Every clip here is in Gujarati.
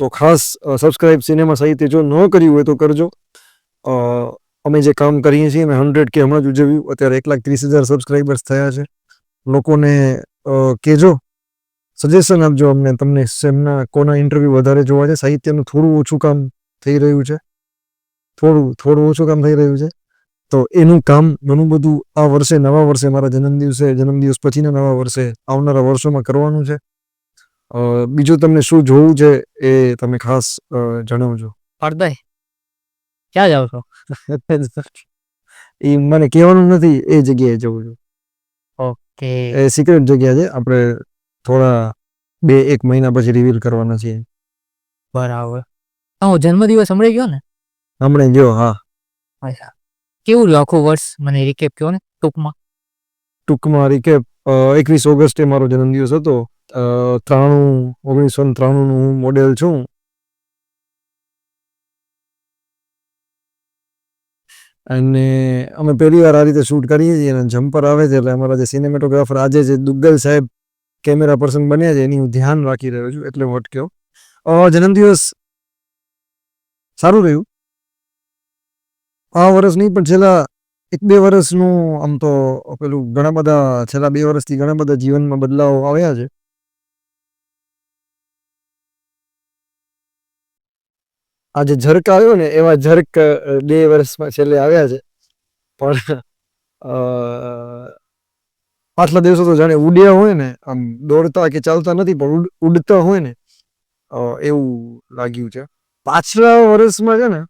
તો ખાસ સબસ્ક્રાઇબ સિનેમા સાહિત્ય જો ન કર્યું હોય તો કરજો. અમે જે કામ કરીએ છીએ અમે હંડ્રેડ કે હમણાં જ ઉજવ્યું. અત્યારે એક લાખ ત્રીસ હજાર સબસ્ક્રાઈબર્સ થયા છે. લોકોને કહેજો. સજેશન આપજો અમને, તમને સેમના કોના ઇન્ટરવ્યૂ વધારે જોવા છે. સાહિત્યનું થોડું ઓછું કામ થઈ રહ્યું છે. થોડું થોડું ઓછું કામ થઈ રહ્યું છે. તો એનું કામ ઘણું બધું આ વર્ષે, નવા વર્ષે મારા જન્મદિવસે, જન્મદિવસ પછીના નવા વર્ષે આવનારા વર્ષોમાં કરવાનું છે. બીજું તમને શું જોવું છે એ તમે ખાસ જણાવજો. પાર્થભાઈ ક્યાં જાવ છો? એ મને કહેવાનું નથી એ જગ્યાએ જવું છું. ઓકે. એ સિક્રેટ જગ્યા છે આપણે થોડા બે એક મહિના પછી રિવીલ કરવાના છીએ. બરાબર. હા જન્મદિવસ હમણાં ગયો ને? હમણાં જો હા. અચ્છા. કેવું રહ્યું આખું વર્ષ? મને રિકેપ કહો ને ટૂંકમાં? ટૂંકમાં રીકેપ એકવીસ ઓગસ્ટે મારો જન્મદિવસ હતો. ત્રાણું ઓગણીસો ને ત્રાણુંનું હું મોડેલ છું. અને અમે પહેલી વાર આ રીતે શૂટ કરીએ છીએ અને જમ્પર આવે છે એટલે અમારા જે સિનેમેટોગ્રાફર આજે જે દુગ્ગલ સાહેબ કેમેરા પર્સન બન્યા છે એની હું ધ્યાન રાખી રહ્યો છું એટલે વોટ અ, જન્મદિવસ સારું રહ્યું. આ વર્ષ નહીં પણ છેલ્લા એક બે વર્ષનું આમ તો પેલું ઘણા બધા છેલ્લા બે વર્ષથી ઘણા બધા જીવનમાં બદલાવ આવ્યા છે. આ જે ઝરક આવ્યો ને, એવા ઝરક બે વર્ષમાં છેલ્લે આવ્યા છે. પણ પાછલા દિવસો તો જાણે ઉડ્યા હોય ને, આમ દોડતા કે ચાલતા નથી, પણ ઉડતા હોય ને એવું લાગ્યું છે. પાછલા વર્ષમાં છે ને,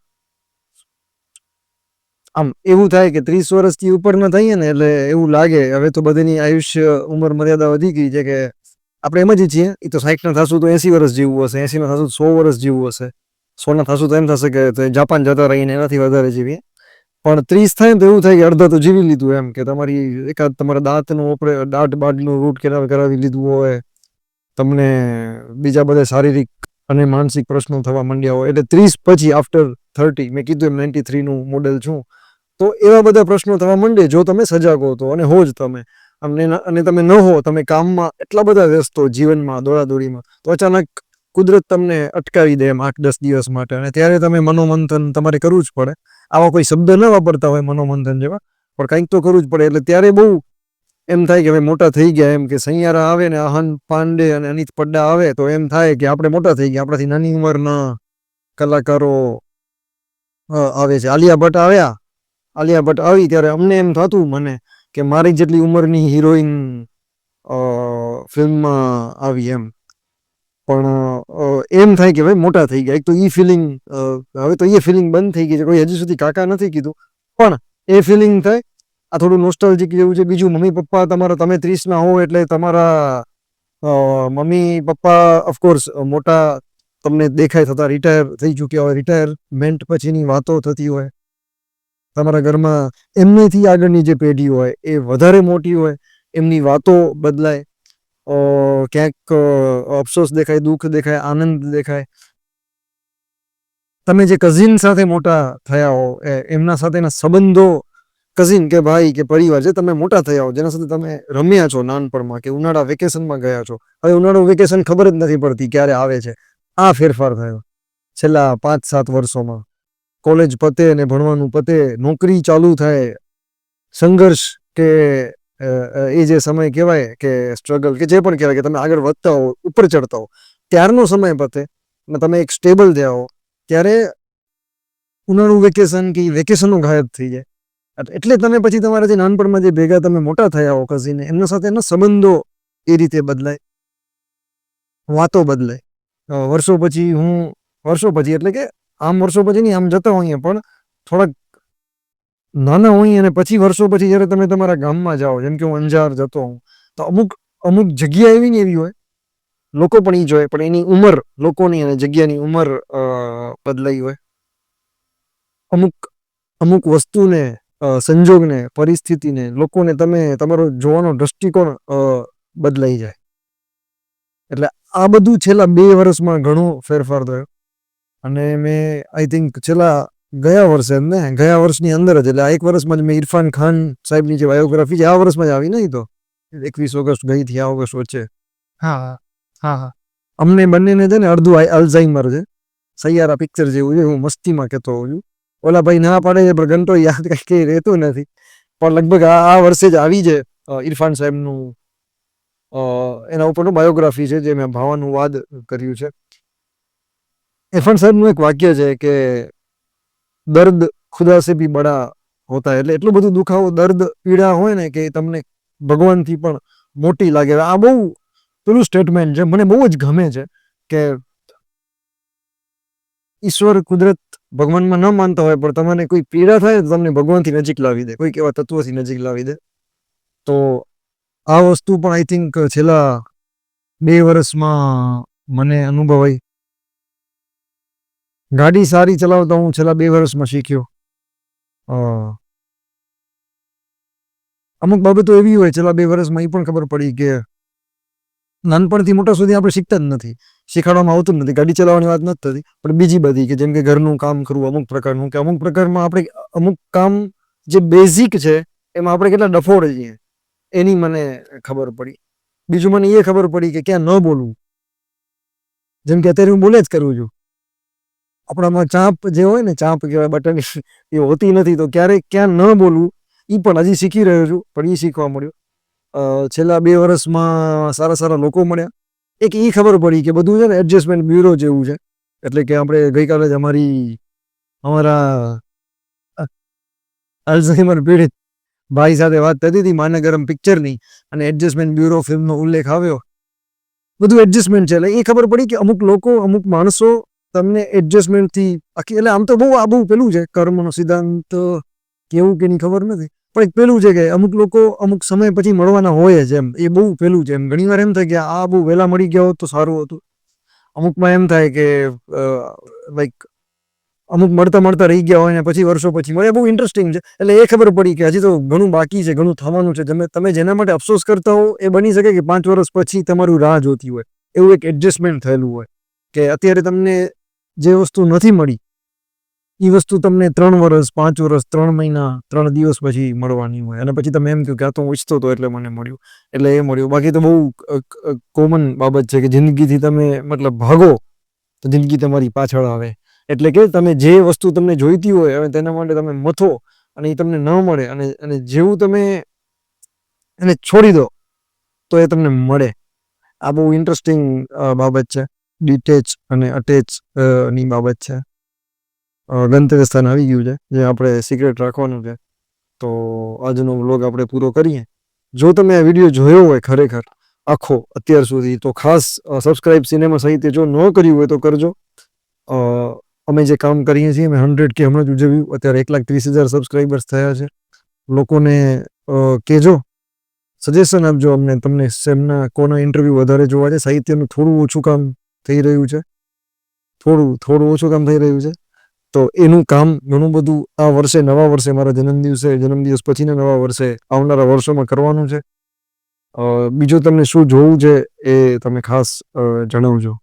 આમ એવું થાય કે ત્રીસ વર્ષથી ઉપરના થઈએ ને, એટલે એવું લાગે, હવે તો બધાની આયુષ્ય ઉંમર મર્યાદા વધી ગઈ છે કે, આપણે એમ જ છીએ એ તો સાઠના થશું તો એસી વર્ષ જીવવું હશે, એસીના થશું તો સો વર્ષ જીવવું હશે. સોના થશું તો એમ થશે કે જાપાન જતા રહીને એનાથી વધારે જીવીએ. પણ ત્રીસ થાય ને તો એવું થાય કે અડધા તો જીવી લીધું એમ કે તમારી એકાદ તમારા દાંતનું ઓપરે, દાંત બાટનું રૂટ કેનાલ કરાવી લીધું હોય, તમને બીજા બધા શારીરિક અને માનસિક પ્રશ્નો થવા માંડ્યા હોય, એટલે ત્રીસ પછી આફ્ટર થર્ટી મેં કીધું એમ નાઇન્ટી થ્રીનું મોડેલ છું, તો એવા બધા પ્રશ્નો થવા માંડે જો તમે સજાગ હો તો અને હો જ તમે. અને તમે ન હો, તમે કામમાં એટલા બધા વ્યસ્ત હો જીવનમાં, દોડાદોડીમાં, તો અચાનક કુદરત તમને અટકાવી દે એમ આઠ, દસ દિવસ માટે. અને ત્યારે તમે મનોમંથન તમારે કરવું જ પડે. આવા કોઈ શબ્દ ન વાપરતા હોય મનોમંથન જેવા. પણ કંઈક તો કરવું જ પડે. એટલે ત્યારે બહુ એમ થાય કે હવે મોટા થઈ ગયા એમ કે સૈયારા આવે ને આહન પાંડે અને અનિત પડ્ડા આવે તો એમ થાય કે આપણે મોટા થઈ ગયા. આપણાથી નાની ઉંમરના કલાકારો આવે છે. આલિયા ભટ્ટ આવ્યા. આલિયા ભટ્ટ આવી ત્યારે અમને એમ થતું મને કે મારી જેટલી ઉંમરની હિરોઈન ફિલ્મમાં આવી એમ. પણ એમ થાય કે ભાઈ મોટા થઈ ગયા. એક તો એ ફિલિંગ હવે તો એ ફિલિંગ બંધ થઈ ગઈ છે. કોઈ હજી સુધી કાકા નથી કીધું. પણ એ ફિલિંગ થાય. આ થોડું નોસ્ટાલ્જિક જેવું છે. બીજું મમ્મી પપ્પા તમારા, તમે ત્રીસમાં હો એટલે તમારા મમ્મી પપ્પા ઓફકોર્સ મોટા તમને દેખાય થતા રિટાયર થઈ ચૂક્યા હોય. રિટાયરમેન્ટ પછીની વાતો થતી હોય. તમારા ઘરમાં એમનેથી આગળની જે પેઢી હોય એ વધારે મોટી હોય. એમની વાતો બદલાય. ક્યાંક અફસોસ દેખાય, દુઃખ દેખાય, આનંદ દેખાય. તમે જે કઝિન સાથે મોટા થયા હો એમના સાથેના સંબંધો કઝિન કે ભાઈ કે પરિવાર, જે તમે મોટા થયા હો, જેના સાથે તમે રમ્યા છો નાનપણમાં કે ઉનાળા વેકેશનમાં ગયા છો, હવે ઉનાળો વેકેશન ખબર જ નથી પડતી ક્યારે આવે છે. આ ફેરફાર થયો. છેલ્લા પાંચ, સાત વર્ષોમાં. કોલેજ પતે ને ભણવાનું પતે, નોકરી ચાલુ થાય, સંઘર્ષ કે એ જે સમય કહેવાય કે સ્ટ્રગલ કે જે પણ કહેવાય કે તમે આગળ વધતા હો, ઉપર ચડતા હો, ત્યારનો સમય પતે અને તમે એક સ્ટેબલ થયા હો, ત્યારે ઉનાળું વેકેશન કે વેકેશનો ગાયબ થઈ જાય. એટલે તમે પછી તમારા જે નાનપણમાં જે ભેગા તમે મોટા થયા હો કઝીને એમના સાથે એના સંબંધો એ રીતે બદલાય. વાતો બદલાય. વર્ષો પછી હું, વર્ષો પછી એટલે કે આમ વર્ષો પછી નહીં, આમ જતા હોઈએ પણ થોડાક નાના હોય અને પછી વર્ષો પછી જ્યારે તમે તમારા ગામમાં જાઓ, જેમ કે હું અંજાર જતો હોઉં, તો અમુક અમુક જગ્યા એવી ને એવી હોય. લોકો પણ એ જોવે પણ એની ઉંમર લોકોની અને જગ્યાની ઉંમર બદલાઈ હોય. અમુક અમુક વસ્તુને સંજોગને, પરિસ્થિતિને, લોકોને તમે, તમારો જોવાનો દ્રષ્ટિકોણ બદલાઈ જાય. એટલે આ બધું છેલ્લા બે વર્ષમાં ઘણો ફેરફાર થયો. અને મેં આઈ થિંક છેલ્લા ગયા વર્ષે એમ ને? ગયા વર્ષની અંદર જ. એટલે આ એક વર્ષમાં જ મેં ઇરફાન ખાન સાહેબની જે બાયોગ્રાફી છે આ વર્ષમાં જ આવી નહીં તો? એકવીસ ઓગસ્ટ ગઈ થી આ ઓગસ્ટ વચ્ચે. હા હા. હા અમને બંનેને છે ને અડધું અલ્ઝાઇમર છે. સૈયારા પિક્ચર જેવું છે હું મસ્તીમાં કહેતો હોઉં છું. ઓલા ભાઈ ના પાડે છે પણ ઘંટો યાદ કઈ કઈ રહેતું નથી. પણ લગભગ આ વર્ષે જ આવી છે ઇરફાન સાહેબનું એના ઉપરનું બાયોગ્રાફી છે જે મેં ભાવાનું વાદ કર્યું છે. ઇરફાન સાહેબનું એક વાક્ય છે કે દર્દ ખુદા સે ભી બડા હોતા એટલે એટલું બધું દુખાવો, દર્દ, પીડા હોય ને કે તમને ભગવાનથી પણ મોટી લાગે. આ બહુ પેલું સ્ટેટમેન્ટ છે. મને બહુ જ ગમે છે કે ઈશ્વર કુદરત ભગવાનમાં ન માનતા હોય, પણ તમને કોઈ પીડા થાય તો તમને ભગવાનથી નજીક લાવી દે. કોઈક એવા તત્વોથી નજીક લાવી દે. તો આ વસ્તુ પણ આઈ થિંક છેલ્લા બે વર્ષમાં મને અનુભવાઈ. ગાડી સારી ચલાવતા હું છેલ્લા બે વર્ષમાં શીખ્યો. અમુક બાબતો એવી હોય છેલ્લા બે વર્ષમાં એ પણ ખબર પડી કે નાનપણથી મોટા સુધી આપણે શીખતા જ નથી. શીખવાડવામાં આવતું નથી. ગાડી ચલાવવાની વાત નથી થતી. પણ બીજી બધી કે જેમ કે ઘરનું કામ કરવું, અમુક પ્રકારનું કે અમુક પ્રકારમાં આપણે અમુક કામ જે બેઝિક છે, એમાં આપણે કેટલા ડફોડ છીએ. એની મને ખબર પડી. બીજું મને એ ખબર પડી કે ક્યાં ન બોલવું. જેમ કે અત્યારે હું બોલે જ કરું છું. આપણામાં ચાંપ જે હોય ને, ચાંપ કહેવાય, બટન એ હોતી નથી, તો ક્યારેક ક્યાં ન બોલવું એ પણ હજી શીખી રહ્યો છું, પણ એ શીખવા મળ્યું. છેલ્લા બે વર્ષમાં સારા સારા લોકો મળ્યા. એક એ ખબર પડી કે બધું છે ને, એડજસ્ટમેન્ટ બ્યુરો જેવું છે. એટલે કે આપણે ગઈકાલે જ અમારી, અમારા અલ્ઝાઇમર પીડિત ભાઈ સાથે વાત થતી હતી માનગરમ પિક્ચરની, અને એડજસ્ટમેન્ટ બ્યુરો ફિલ્મનો ઉલ્લેખ આવ્યો. બધું એડજસ્ટમેન્ટ છે, એટલે એ ખબર પડી કે અમુક લોકો, અમુક માણસો તમને એડજસ્ટમેન્ટથી આખી એટલે આમ તો બહુ આ બહુ પેલું છે, કર્મનો સિદ્ધાંત, કેવું કે નહીં ખબર નથી. પણ એક પેલું છે કે અમુક લોકો અમુક સમય પછી મળવાના હોય જ એમ. એ બહુ પેલું છે એમ. ઘણી વાર એમ થાય કે આ બહુ વહેલા મળી ગયા હોત તો સારું હતું. અમુકમાં એમ થાય કે લાઈક અમુક મળતા મળતા રહી ગયા હોય ને પછી વર્ષો પછી મળે. બહુ ઇન્ટરેસ્ટિંગ છે. એટલે એ ખબર પડી કે હજી તો ઘણું બાકી છે, ઘણું થવાનું છે. તમે તમે જેના માટે અફસોસ કરતા હો એ બની શકે કે પાંચ વર્ષ પછી તમારું રાહ જોતી હોય. એવું એક એડજસ્ટમેન્ટ થયેલું હોય. કે અત્યારે તમને જે વસ્તુ નથી મળી એ વસ્તુ તમને ત્રણ વર્ષ પાંચ વર્ષ ત્રણ મહિના, ત્રણ દિવસ પછી મળવાની હોય. અને પછી તમે એમ કહ્યું કે આ તો હું ઈચ્છતો હતો એટલે મને મળ્યું. એટલે એ મળ્યું. બાકી તો બહુ કોમન બાબત છે કે જિંદગીથી તમે મતલબ ભાગો, તો જિંદગી તમારી પાછળ આવે. એટલે કે તમે જે વસ્તુ તમને જોઈતી હોય, હવે તેના માટે તમે મથો અને એ તમને ન મળે અને અને જેવું તમે એને છોડી દો, તો એ તમને મળે. આ બહુ ઇન્ટરેસ્ટિંગ બાબત છે. ડિટેચ અને અટેચની બાબત છે. ગંતવ્ય સ્થાન આવી ગયું છે, જે આપણે સિક્રેટ રાખવાનું છે. તો આજનો વ્લોગ આપણે પૂરો કરીએ. જો તમે આ વીડિયો જોયો હોય ખરેખર, આખો અત્યાર સુધી, તો ખાસ સબસ્ક્રાઇબ સિનેમા સાહિત્ય જો ન કર્યું હોય તો કરજો. અમે જે કામ કરીએ છીએ, અમે હંડ્રેડ કે હમણાં જ ઉજવ્યું, અત્યારે એક લાખ ત્રીસ હજાર સબસ્ક્રાઈબર્સ થયા છે. લોકોને કહેજો. સજેશન આપજો અમને, તમને સેમના કોના ઇન્ટરવ્યૂ વધારે જોવા છે, સાહિત્યનું થોડું ઓછું કામ થઈ રહ્યું છે. થોડું થોડું ઓછું કામ થઈ રહ્યું છે. તો એનું કામ ઘણું બધું આ વર્ષે, નવા વર્ષે મારા જન્મદિવસે, જન્મદિવસ પછીના નવા વર્ષે આવનારા વર્ષોમાં કરવાનું છે. બીજું તમને શું જોવું છે એ તમે ખાસ જણાવજો.